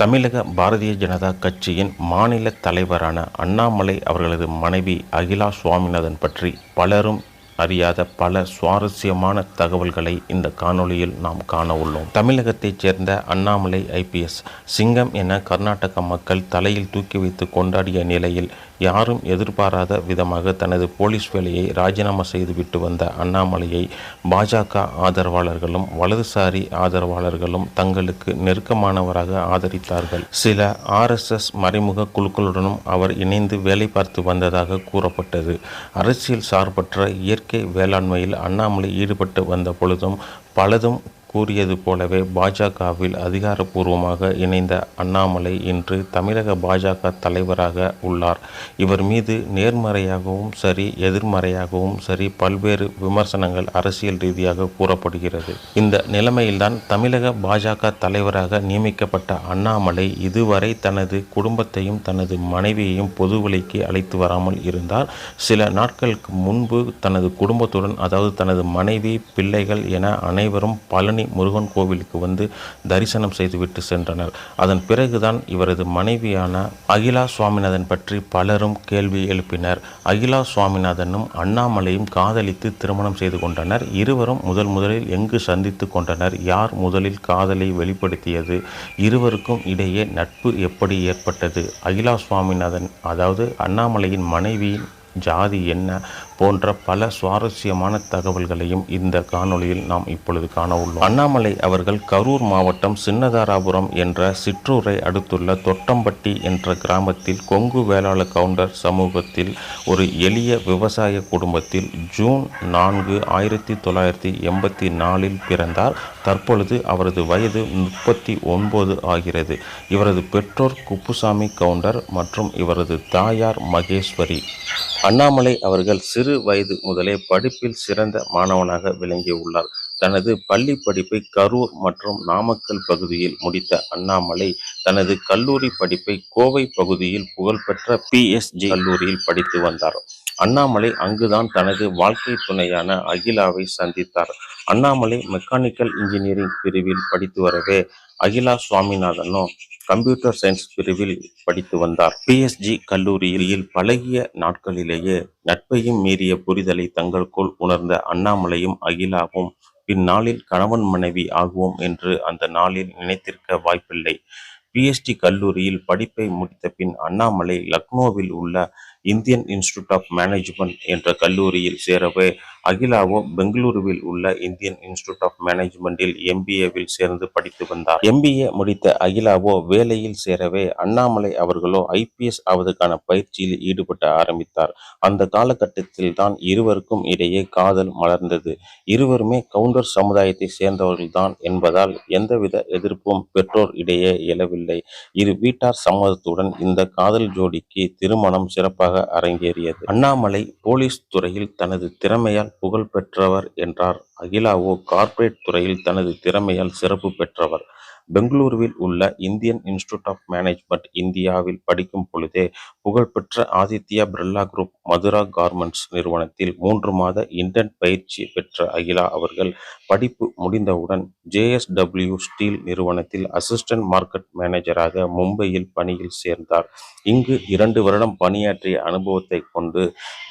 தமிழக பாரதிய ஜனதா கட்சியின் மாநில தலைவரான அண்ணாமலை அவர்களது மனைவி அகிலா சுவாமிநாதன் பற்றி பலரும் அறியாத பல சுவாரஸ்யமான தகவல்களை இந்த காணொளியில் நாம் காண உள்ளோம். தமிழகத்தைச் சேர்ந்த அண்ணாமலை ஐபிஎஸ் சிங்கம் என கர்நாடக மக்கள் தலையில் தூக்கி வைத்து கொண்டாடிய நிலையில் யாரும் எதிர்பாராத விதமாக தனது போலீஸ் வேலையை ராஜினாமா செய்துவிட்டு வந்த அண்ணாமலையை பாஜக ஆதரவாளர்களும் வலதுசாரி ஆதரவாளர்களும் தங்களுக்கு நெருக்கமானவராக ஆதரித்தார்கள். சில ஆர்எஸ்எஸ் மறைமுக குழுக்களுடனும் அவர் இணைந்து வேலை பார்த்து வந்ததாக கூறப்பட்டது. அரசியல் சார்பற்ற இயற்கை வேளாண்மையில் அண்ணாமலை ஈடுபட்டு வந்த பொழுதும் பலதும் கூறியது போலவே பாஜகவில் அதிகாரப்பூர்வமாக இணைந்த அண்ணாமலை இன்று தமிழக பாஜக தலைவராக உள்ளார். இவர் மீது நேர்மறையாகவும் சரி எதிர்மறையாகவும் சரி பல்வேறு விமர்சனங்கள் அரசியல் ரீதியாக கூறப்படுகிறது. இந்த நிலைமையில்தான் தமிழக பாஜக தலைவராக நியமிக்கப்பட்ட அண்ணாமலை இதுவரை தனது குடும்பத்தையும் தனது மனைவியையும் பொதுவெளிக்கு அழைத்து வராமல் இருந்தார். சில நாட்களுக்கு முன்பு தனது குடும்பத்துடன் அதாவது தனது மனைவி பிள்ளைகள் என அனைவரும் பழனி முருகன் கோவிலுக்கு வந்து தரிசனம் செய்துவிட்டு சென்றனர். அதன் பிறகுதான் இவரது மனைவியான அகிலா சுவாமிநாதன் பற்றி பலரும் கேள்வி எழுப்பினர். அகிலா சுவாமிநாதனும் அண்ணாமலையும் காதலித்து திருமணம் செய்து கொண்டனர். இருவரும் முதல் முதலில் எங்கு சந்தித்து கொண்டனர்? யார் முதலில் காதலை வெளிப்படுத்தியது? இருவருக்கும் இடையே நட்பு எப்படி ஏற்பட்டது? அகிலா சுவாமிநாதன் அதாவது அண்ணாமலையின் மனைவியின் ஜாதி என்ன? போன்ற பல சுவாரஸ்யமான தகவல்களையும் இந்த காணொளியில் நாம் இப்பொழுது காண உள்ளோம். அண்ணாமலை அவர்கள் கரூர் மாவட்டம் சின்னதாராபுரம் என்ற சிற்றூரை அடுத்துள்ள தொட்டம்பட்டி என்ற கிராமத்தில் கொங்கு வேளாள கவுண்டர் சமூகத்தில் ஒரு எளிய விவசாய குடும்பத்தில் ஜூன் நான்கு ஆயிரத்தி தொள்ளாயிரத்தி எண்பத்தி நாலில் பிறந்தார். தற்பொழுது அவரது வயது முப்பத்தி ஒன்பது ஆகிறது. இவரது பெற்றோர் குப்புசாமி கவுண்டர் மற்றும் இவரது தாயார் மகேஸ்வரி. அண்ணாமலை அவர்கள் சிறு வயது முதலே படிப்பில் சிறந்த மாணவனாக விளங்கியுள்ளார் தனது பள்ளி படிப்பை கரூர் மற்றும் நாமக்கல் பகுதியில் முடித்த அண்ணாமலை தனது கல்லூரி படிப்பை கோவை பகுதியில் புகழ்பெற்ற பிஎஸ்ஜி கல்லூரியில் படித்து வந்தார். அண்ணாமலை அங்குதான் தனது வாழ்க்கை துணையான அகிலாவை சந்தித்தார். அண்ணாமலை மெக்கானிக்கல் இன்ஜினியரிங் பிரிவில் படித்து வரவே அகிலா சுவாமிநாதனும் கம்ப்யூட்டர் சயின்ஸ் பிரிவில் படித்து வந்தார். பிஎஸ்ஜி கல்லூரியில் பழகிய நாட்களிலேயே நட்பையும் மீறிய புரிதலை தங்களுக்குள் உணர்ந்த அண்ணாமலையும் அகிலாவும் பின்னாளில் கணவன் மனைவி ஆகுவோம் என்று அந்த நாளில் நினைத்திருக்க வாய்ப்பில்லை. பிஎஸ்டி கல்லூரியில் படிப்பை முடித்த பின் அண்ணாமலை லக்னோவில் உள்ள இந்தியன் இன்ஸ்டிடியூட் ஆஃப் மேனேஜ்மெண்ட் என்ற கல்லூரியில் சேரவே அகிலாவோ பெங்களூருவில் உள்ள இந்தியன் இன்ஸ்டிடியூட் ஆஃப் மேனேஜ்மெண்டில் எம்பிஏவில் சேர்ந்து படித்து வந்தார். எம்பிஏ முடித்த அகிலாவோ வேலையில் சேரவே அண்ணாமலை அவர்களோ ஐபிஎஸ் ஆவதற்கான பயிற்சியில் ஈடுபட ஆரம்பித்தார். அந்த காலகட்டத்தில் தான் இருவருக்கும் இடையே காதல் மலர்ந்தது. இருவருமே கவுண்டர் சமுதாயத்தை சேர்ந்தவர்கள்தான் என்பதால் எந்தவித எதிர்ப்பும் பெற்றோர் இடையே எழவில்லை. இரு வீட்டார் சம்மதத்துடன் இந்த காதல் ஜோடிக்கு திருமணம் சிறப்பாக அரங்கேறியது. அண்ணாமலை போலீஸ் துறையில் தனது திறமையால் புகழ் பெற்றவர் என்றார். அகிலாவோ கார்ப்பரேட் துறையில் தனது திறமையால் சிறப்பு பெற்றவர். பெங்களூருவில் உள்ள இந்தியன் இன்ஸ்டிடியூட் ஆஃப் மேனேஜ்மெண்ட் இந்தியாவில் படிக்கும் பொழுதே புகழ்பெற்ற ஆதித்யா பிர்லா குரூப் மதுரா கார்மெண்ட்ஸ் நிறுவனத்தில் மூன்று மாத இன்டர்ன் பயிற்சி பெற்ற அகிலா அவர்கள் படிப்பு முடிந்தவுடன் ஜேஎஸ்டபிள்யூ ஸ்டீல் நிறுவனத்தில் அசிஸ்டன்ட் மார்க்கெட் மேனேஜராக மும்பையில் பணியில் சேர்ந்தார். இங்கு இரண்டு வருடம் பணியாற்றிய அனுபவத்தை கொண்டு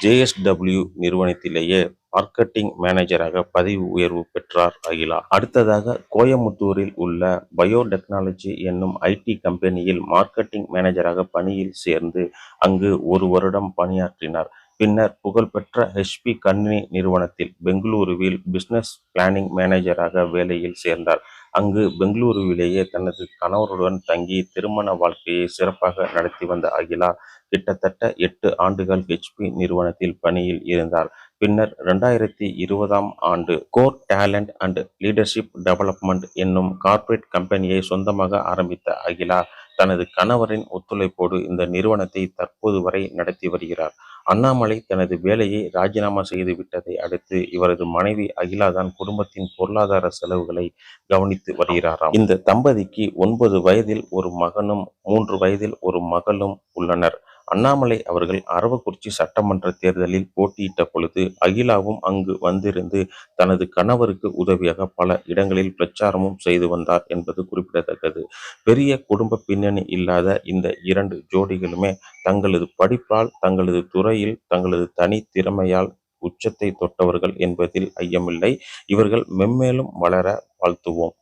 ஜேஎஸ்டபிள்யூ நிறுவனத்திலேயே மார்க்கெட்டிங் மேனேஜராக பதவி உயர்வு பெற்றார் அகிலா. அடுத்ததாக கோயமுத்தூரில் உள்ள பயோடெக்னாலஜி என்னும் ஐடி கம்பெனியில் மார்க்கெட்டிங் மேனேஜராக பணியில் சேர்ந்து அங்கு ஒரு வருடம் பணியாற்றினார். பின்னர் புகழ்பெற்ற ஹெச்பி கணினி நிறுவனத்தில் பெங்களூருவில் பிசினஸ் பிளானிங் மேனேஜராக வேலையில் சேர்ந்தார். அங்கு பெங்களூருவிலேயே தனது கணவருடன் தங்கி திருமண வாழ்க்கையை சிறப்பாக நடத்தி வந்த அகிலா கிட்டத்தட்ட எட்டு ஆண்டுகள் ஹெச்பி நிறுவனத்தில் பணியில் இருந்தார். பின்னர் ரெண்டாயிரத்தி இருபதாம் ஆண்டு core talent and leadership development என்னும் கார்ப்பரேட் கம்பெனியை சொந்தமாக ஆரம்பித்த அகிலா தனது கணவரின் ஒத்துழைப்போடு இந்த நிறுவனத்தை தற்போது வரை நடத்தி வருகிறார். அண்ணாமலை தனது வேலையை ராஜினாமா செய்து விட்டதை அடுத்து இவரது மனைவி அகிலா தான் குடும்பத்தின் பொருளாதார செலவுகளை கவனித்து வருகிறாராம். இந்த தம்பதிக்கு ஒன்பது வயதில் ஒரு மகனும் மூன்று வயதில் ஒரு மகளும் உள்ளனர். அண்ணாமலை அவர்கள் அரவக்குறிச்சி சட்டமன்ற தேர்தலில் போட்டியிட்ட பொழுது அகிலாவும் அங்கு வந்திருந்து தனது கணவருக்கு உதவியாக பல இடங்களில் பிரச்சாரமும் செய்து வந்தார் என்பது குறிப்பிடத்தக்கது. பெரிய குடும்ப பின்னணி இல்லாத இந்த இரண்டு ஜோடிகளுமே தங்களது படிப்பால் தங்களது துறையில் தங்களது தனி திறமையால் உச்சத்தை தொட்டவர்கள் என்பதில் ஐயமில்லை. இவர்கள் மென்மேலும் வளர வாழ்த்துவோம்.